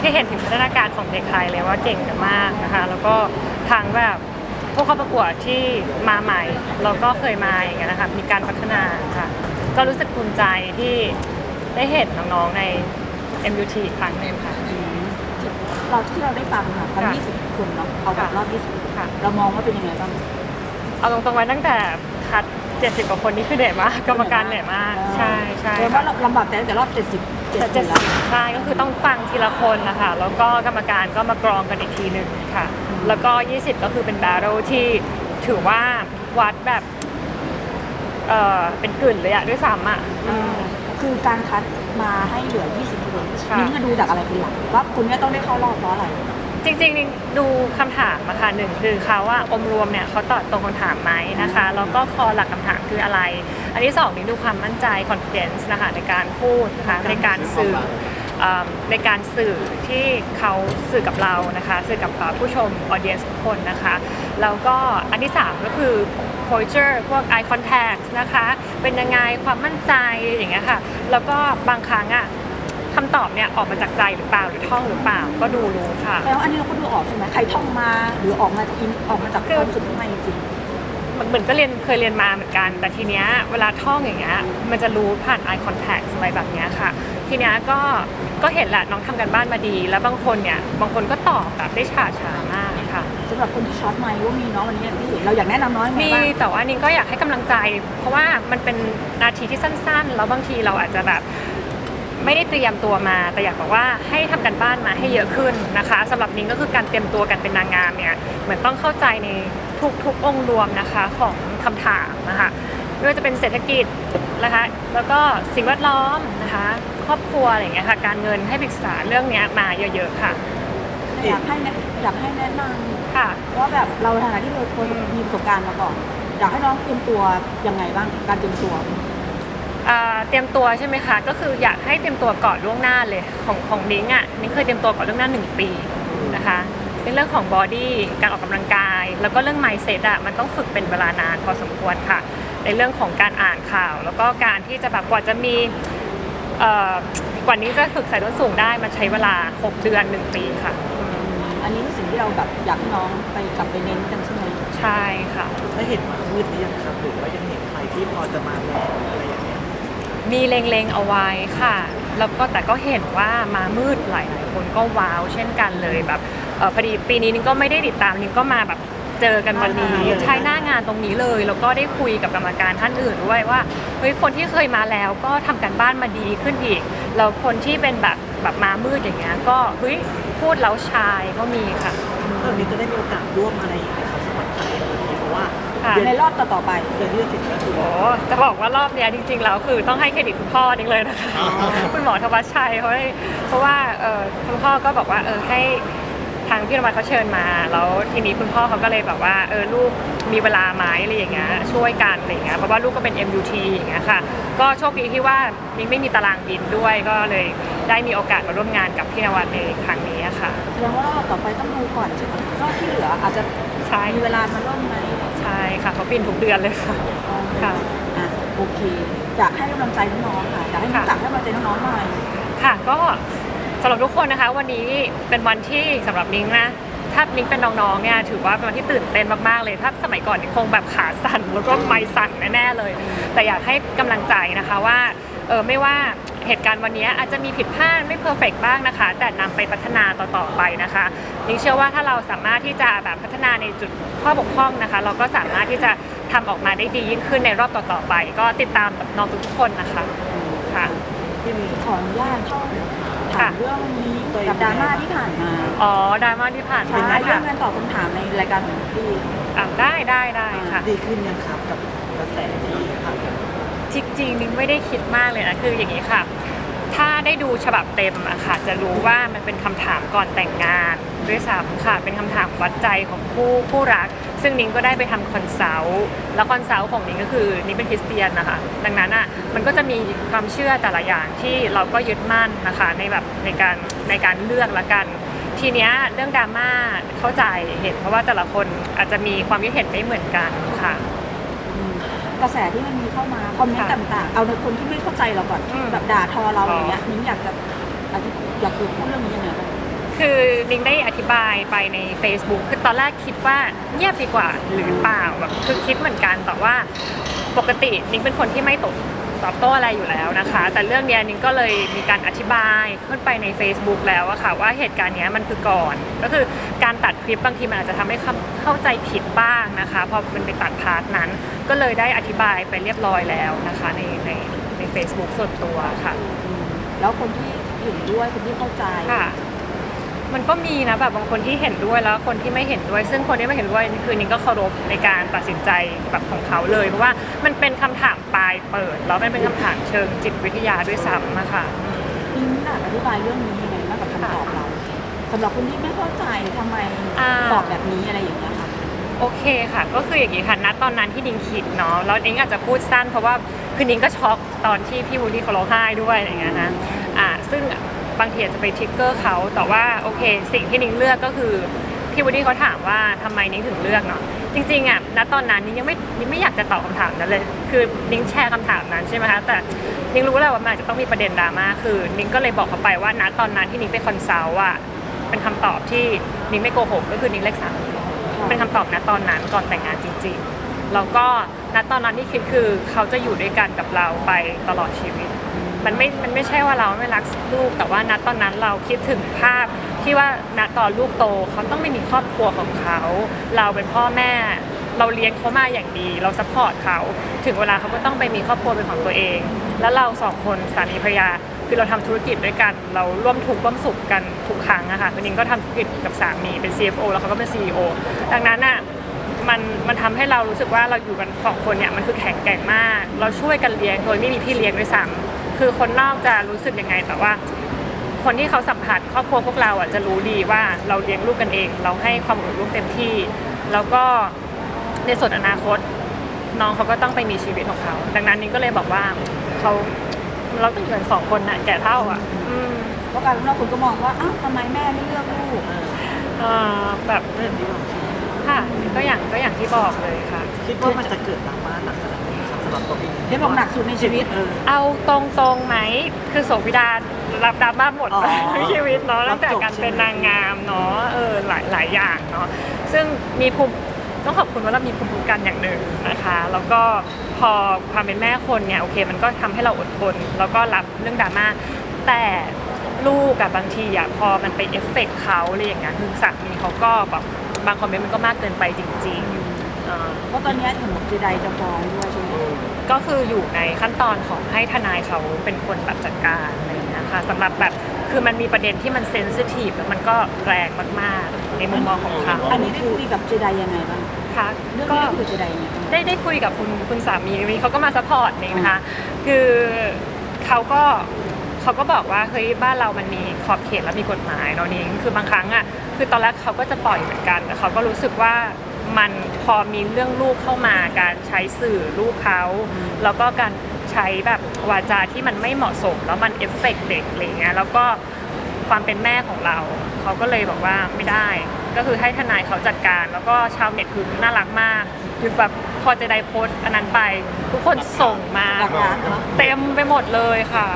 ที่เห็นถึงพัฒนาการของเด็กไทยเลยว่าเก่งกันมากนะคะ แล้วก็ทางแบบผู้เข้าประกวดที่มาใหม่แล้วก็เคยมาอย่างเงี้ยนะคะมีการพัฒนาค่ะ ก็รู้สึกภูมิใจที่ได้เห็นน้องๆใน MUT อีกครั้งหนึ่งค่ะ เราที่เราได้ฟังค่ะตอนค่ะ20 คนเนาะเอาแบบรอบ 20 ค่ะ เรามองว่าเป็นยังไงบ้าง เอาตรงๆไว้ตั้งแต่คัด 70 กว่าคนนี่คือเหนื่อยมากกรรมการเหนื่อยมาก ใช่ใช่แปลว่าเราลำบากแต่ตั้งแต่รอบ 70 แต่70เจ็ดแล้วสิบใช่ก็คือต้องฟังทีละคนนะคะแล้วก็กรรมการก็มากรองกันอีกทีหนึ่งค่ะ แล้วก็ 20 ก็คือเป็น battle ที่ถือว่าวัดแบบเออเป็นกลิ่นเลยอะด้วยซ้ำอะอ่าคือการคัดมาให้เหลือ 20คนค่ะนิ้งจะดูจากอะไรเป็นหลักว่าคุณเนี่ยต้องได้เข้ารอบเพราะอะไร จริงๆดูคำถามอะค่ะหนึ่งคือเขาว่าอมรวมเนี่ยเขาตอบตรงคำถามไหมนะคะแล้วก็คอหลักคำถามคืออะไร อันที่สองนี่ดูความมั่นใจ confidence นะคะในการพูดนะคะในการสื่อเอิ่มในการสื่อที่เขาสื่อกับเรานะคะสื่อกับผู้ชม audience ทุกคนนะคะแล้วก็อันที่สามก็คือ posture พวก eye contact นะคะเป็นยังไงความมั่นใจอย่างเงี้ยค่ะแล้วก็บางครั้งอะ คำตอบเนี่ยออกมาจากใจหรือเปล่าหรือท่องหรือเปล่าก็ดูรู้ค่ะ แล้วอันนี้เราก็ดูออกใช่ไหมใครท่องมาหรือออกมาจากอินออกมาจากความรู้สึกข้างในจริงเหมือนเหมือนก็เรียนเคยเรียนมาเหมือนกัน แต่ทีเนี้ยเวลาท่องอย่างเงี้ยมันจะรู้ผ่าน eye contact อะไรแบบเนี้ยค่ะ ทีเนี้ยก็ก็เห็นแหละน้องทำกันบ้านมาดี แล้วบางคนเนี่ยบางคนก็ตอบแบบได้ฉาฉานมากค่ะสำหรับคนที่ช็อตไมค์ว่ามีเนาะวันนี้อย่างที่เห็นเราอยากแนะนำน้อยไงมีบ้างแต่ว่านี่ก็อยากให้กำลังใจ เพราะว่ามันเป็นนาทีที่สั้นๆ แล้วบางทีเราอาจจะแบบ ไม่ได้เตรียมตัวมา แต่อยากบอกว่าให้ทำกันบ้านมาให้เยอะขึ้นนะคะสำหรับนิ้งก็คือการเตรียมตัวกันเป็นนางงามเนี่ยเหมือนต้องเข้าใจในทุกๆองค์รวมนะคะของคำถามนะคะไม่ว่าจะเป็นเศรษฐกิจนะคะแล้วก็สิ่งแวดล้อมนะคะครอบครัวอะไรอย่างเงี้ยค่ะการเงินให้ปรึกษาเรื่องเนี้ยมาเยอะๆค่ะอยากให้แนะอยากให้แนะนค่ะำว่าแบบเราในฐานะที่เราเคยมีประสบการณ์มาก่อนอยากให้น้องเตรียมตัวยังไงบ้างการเตรียมตัวอ่า เตรียมตัวใช่ไหมคะ ก็คืออยากให้เตรียมตัวก่อนล่วงหน้าเลยของของนิ้งอะนิ้งเคยเตรียมตัวก่อนล่วงหน้าหนึ่งปีนะคะในเรื่องของบอดี้การออกกำลังกาย แล้วก็เรื่อง mindset อะมันต้องฝึกเป็นเวลานานพอสมควรค่ะ ในเรื่องของการอ่านข่าว แล้วก็การที่จะแบบกว่าจะมีเอ่อกว่านี้จะฝึกสายส้นสูงได้มันใช้เวลา 6 เดือน 1 ปีค่ะ อันนี้คือสิ่งที่เราแบบอยากให้น้องไปกลับไปเน้นกันใช่ไหมใช่ค่ะได้เห็นมามืดหรือยังครับหรือว่ายังเห็นใครที่พอจะมาแรงอะไรอย่างเงี้ย มีเล็งๆเอาไว้ค่ะ แล้วก็แต่ก็เห็นว่ามามืดหลายๆคนก็ว้าวเช่นกันเลยแบบเออพอดีปีนี้นิ้งก็ไม่ได้ติดตามนิ้งก็มาแบบเจอกันวันนี้ใช้หน้างานตรงนี้เลย แล้วก็ได้คุยกับกรรมการท่านอื่นด้วยว่าเฮ้ยคนที่เคยมาแล้วก็ทำกันบ้านมาดีขึ้นอีกแล้วคนที่เป็นแบบแบบมามืดอย่างเงี้ยก็เฮ้ยพูดแล้วชายก็มีค่ะตอนนี้จะได้มีโอกาสร่วมอะไร ค่ะเดือนในรอบต่อๆไปเดือนที่จะถึงก็คือ โอ้จะบอกว่ารอบเนี้ยจริงๆแล้วคือต้องให้เครดิตคุณพ่อนิ้งเลยนะคะ คุณหมอธวัชชัยเขาให้เพราะว่าเออคุณพ่อก็บอกว่าเออให้ ทางพี่นวัดเขาเชิญมาแล้วทีนี้คุณพ่อเขาก็เลยแบบว่าเออลูกมีเวลาไหมอะไรอย่างเงี้ยช่วยกันอะไรอย่างเงี้ยเพราะว่าลูกก็เป็น MUT อย่างเงี้ยค่ะ ก็โชคดีที่ว่านิ้งไม่มีตารางบินด้วยก็เลยได้มีโอกาสมาร่วมงานกับพี่นวัดในครั้งนี้อะค่ะแสดงว่ารอบต่อไปต้องดูก่อนใช่ไหมรอบที่เหลืออาจจะใช่มีเวลามาร่วมไหมใช่ค่ะเขาบินทุกเดือนเลยค่ะค่ะอะโอเคอยากให้กำลังใจน้องๆค่ะอยากให้น้องค่ะฝากให้กำลังใจน้องๆหน่อยค่ะก็ สำหรับทุกคนนะคะ วันนี้เป็นวันที่สำหรับนิ้งนะถ้านิ้งเป็นน้องๆเนี่ยถือว่าเป็นวันที่ตื่นเต้นมากๆเลย ถ้าสมัยก่อนคงแบบขาสั่นแล้วก็ไม้สั่นแน่ๆเลย แต่อยากให้กำลังใจนะคะว่าเออไม่ว่าเหตุการณ์วันนี้อาจจะมีผิดพลาดไม่เพอร์เฟกบ้างนะคะ แต่นำไปพัฒนาต่อๆไปนะคะนิ้งเชื่อว่าถ้าเราสามารถที่จะแบบพัฒนาในจุดข้อบกพร่องนะคะ เราก็สามารถที่จะทำออกมาได้ดียิ่งขึ้นในรอบต่อๆไป ก็ติดตามกับน้องทุกๆคนนะคะค่ะขออนุญาตเข้า ค่ะมเรื่องนี้กับดราม่าที่ผ่านมาอ๋อดราม่าที่ผ่านใช่มาเรื่อค่ะงการตอบคำถามในรายการของพี่ อะได้ได้ได้ค่ะ ดีขึ้นยังครับกับกระแสที่ผ่านมา จริงๆนิ้งไม่ได้คิดมากเลยนะคืออย่างนี้ค่ะ ถ้าได้ดูฉบับเต็มอะค่ะจะรู้ว่ามันเป็นคำถามก่อนแต่งงานด้วยซ้ำค่ะเป็นคำถามวัดใจของคู่คู่รัก ซึ่งนิ้งก็ได้ไปทำคอนซัลท์แล้วคอนซัลท์ของนิ้งก็คือนิ้งเป็นคริสเตียนนะคะ ดังนั้นอะมันก็จะมีความเชื่อแต่ละอย่างที่เราก็ยึดมั่นนะคะในแบบในการในการเลือกละกันทีเนี้ยเรื่องดราม่าเข้าใจเห็นเพราะว่าแต่ละคนอาจจะมีความคิดเห็นไม่เหมือนกันค่ะ กระแสที่มันมีเข้ามาคอมเมนต์ค่ะต่างๆ เอาในคนที่ไม่เข้าใจเราก่อนอืมแบบด่าทอเราอ๋อออย่างเงี้ยนิ้งอยากจะอาจจะอยากพูดเรื่องนี้ยังไงบ้างคือนิ้งได้อธิบายไปใน Facebook คือตอนแรกคิดว่าเงียบดีกว่าหรือเปล่าแบบคือคิดเหมือนกันแต่ว่า ปกตินิ้งเป็นคนที่ไม่ตอบตอบโต้อะไรอยู่แล้วนะคะ แต่เรื่องเนี้ยนิ้งก็เลยมีการอธิบายขึ้นไปใน Facebook แล้วอะค่ะว่าเหตุการณ์เนี้ยมันคือก่อน ก็คือการตัดคลิปบางทีมันอาจจะทำให้เข้าเข้าใจผิดบ้างนะคะพอมันไปตัดพาร์ทนั้น ก็เลยได้อธิบายไปเรียบร้อยแล้วนะคะในในใน Facebook ส่วนตัวค่ะอืมแล้วคนที่เห็นด้วยคนที่เข้าใจค่ะ มันก็มีนะแบบบางคนที่เห็นด้วยแล้วคนที่ไม่เห็นด้วย ซึ่งคนที่ไม่เห็นด้วยคือนิ้งก็เคารพในการตัดสินใจแบบของเขาเลยเพราะว่ามันเป็นคำถามปลายเปิด แล้วมันเป็นคำถามเชิงจิตวิทยาด้วยซ้ำนะคะอืมนิ้งอยากอธิบายเรื่องนี้ยังไงบ้างกับคำตอบเราสำหรับคนที่ไม่เข้าใจทำไมอ่าตอบแบบนี้อะไรอย่างเงี้ยค่ะโอเคค่ะ ก็คืออย่างนี้ค่ะณตอนนั้นที่นิ้งคิดเนาะแล้วนิ้งอาจจะพูดสั้นเพราะว่าคือนิ้งก็ช็อกตอนที่พี่วูดดี้เขาร้องไห้ด้วยอะไรอย่างเงี้ยนะอ่าซึ่ง บางทีอาจจะไปทริกเกอร์เขาแต่ว่าโอเค สิ่งที่นิ้งเลือกก็คือพี่วูดดี้เขาถามว่าทำไมนิ้งถึงเลือกเนาะจริงๆอะณตอนนั้นนิ้งยังไม่นิ้งไม่อยากจะตอบคำถามนั้นเลย คือนิ้งแชร์คำถามนั้นใช่ไหมคะแต่นิ้งรู้แล้วว่ามันอาจจะต้องมีประเด็นดราม่าคือนิ้งก็เลยบอกเขาไปว่าณตอนนั้นที่นิ้งไปคอนซัลท์อะเป็นคำตอบที่นิ้งไม่โกหกก็คือนิ้งเล็กสามีเป็นคำตอบณตอนนั้นก่อนแต่งงานจริง ๆ แล้วก็ณตอนนั้นที่คิดคือเขาจะอยู่ด้วยกันกับเราไปตลอดชีวิต มันไม่ มันไม่ใช่ว่าเราไม่รักลูก แต่ว่าณตอนนั้นเราคิดถึงภาพที่ว่าณตอนลูกโตเขาต้องไม่มีครอบครัวของเขา เราเป็นพ่อแม่ เราเลี้ยงเขามาอย่างดี เราซัพพอร์ตเขา ถึงเวลาเขาก็ต้องไปมีครอบครัวเป็นของตัวเอง แล้วเราสองคนสามีภรรยาคือเราทำธุรกิจด้วยกัน เราร่วมทุกข์ร่วมสุขกันทุกครั้งอะค่ะคุณนิงก็ทำธุรกิจกับสามีเป็น CFO แล้วเขาก็เป็น CEO ดังนั้นอะมันมันทำให้เรารู้สึกว่าเราอยู่กันสองคนเนี่ยมันคือแข็งแกร่งมาก เราช่วยกันเลี้ยงโดยไม่มีพี่เลี้ยงด้วยซ้ำ คือคนนอกจะรู้สึกยังไงแต่ว่า คนที่เขาสัมผัสครอบครัวพวกเราอะจะรู้ดีว่าเราเลี้ยงลูกกันเอง เราให้ความอบอุ่นลูกเต็มที่ แล้วก็ในส่วนอนาคต น้องเขาก็ต้องไปมีชีวิตของเขา ดังนั้นนิ้งก็เลยบอกว่าเขาเราต้องอยู่กันสองคนน่ะแก่เท่าอะอืมเพราะการนอกคนก็มองว่าอ้าวทำไมแม่ไม่เลือกลูกเอ่อแบบเรื่องที่บอกค่ะก็อย่างก็อย่างที่บอกเลยค่ะ คิดว่ามันจะเกิดดราม่าหนักขนาดไหนครับสำหรับตัวพี่เห็นบอกหนักสุดในชีวิตเออ เอาตรงๆไหมคือโสภิดารับดราม่าหมดอ๋อทั้งชีวิตเนาะรัตั้บงแต่จบการใช่ไหมเป็นนางงามเนาะเออหลายหลายอย่างเนาะซึ่งมีภูมิต้องขอบคุณว่าเรามีภูมิคุ้มกันอย่างหนึ่งนะคะ แล้วก็พอความเป็นแม่คนเนี่ยโอเค มันก็ทำให้เราอดทนแล้วก็รับเรื่องดราม่าแต่ลูกกับบางทีอะพอมันไปเอฟเฟกต์เขาอะไรอย่างเงี้ยคือสามีเขาก็แบบบางคอมเมนต์มันก็มากเกินไปจริงๆเอ่อเพราะตอนนี้เห็นบอกเจไดจะฟ้องด้วยใช่ไหม ก็คืออยู่ในขั้นตอนของให้ทนายเขาเป็นคนแบบจัดการอะไรอย่างเงี้ยค่ะสำหรับแบบคือมันมีประเด็นที่มันเซนซิทีฟแล้วมันก็แรงมากๆ ในมุมมองของเขาอันนี้ได้คุยกับเจไดยังไงบ้างค่ะเรื่องก็นี้ได้คุยกับเจไดยังไงบ้างได้ได้คุยกับคุณคุณสามีวันนี้เขาก็มาซัพพอร์ตเองนะคะ คือเขาก็เขาก็บอกว่าเฮ้ยบ้านเรามันมีขอบเขตและมีกฎหมายเนาะนิ้งคือบางครั้งอะคือตอนแรกเขาก็จะปล่อยเหมือนกันแต่เขาก็รู้สึกว่า มันพอมีเรื่องลูกเข้ามาการใช้สื่อลูกเขาแล้วก็การใช้แบบวาจาที่มันไม่เหมาะสม แล้วมันเอฟเฟกต์เด็กอะไรเงี้ยแล้วก็ความเป็นแม่ของเรา เขาก็เลยบอกว่าไม่ได้ ก็คือให้ทนายเขาจัดการ แล้วก็ชาวเน็ตคือน่ารักมากคือแบบพอจะได้โพสต์อันนั้นไป ทุกคนส่งมาหลักฐานเหรอเต็มไปหมดเลยค่ะ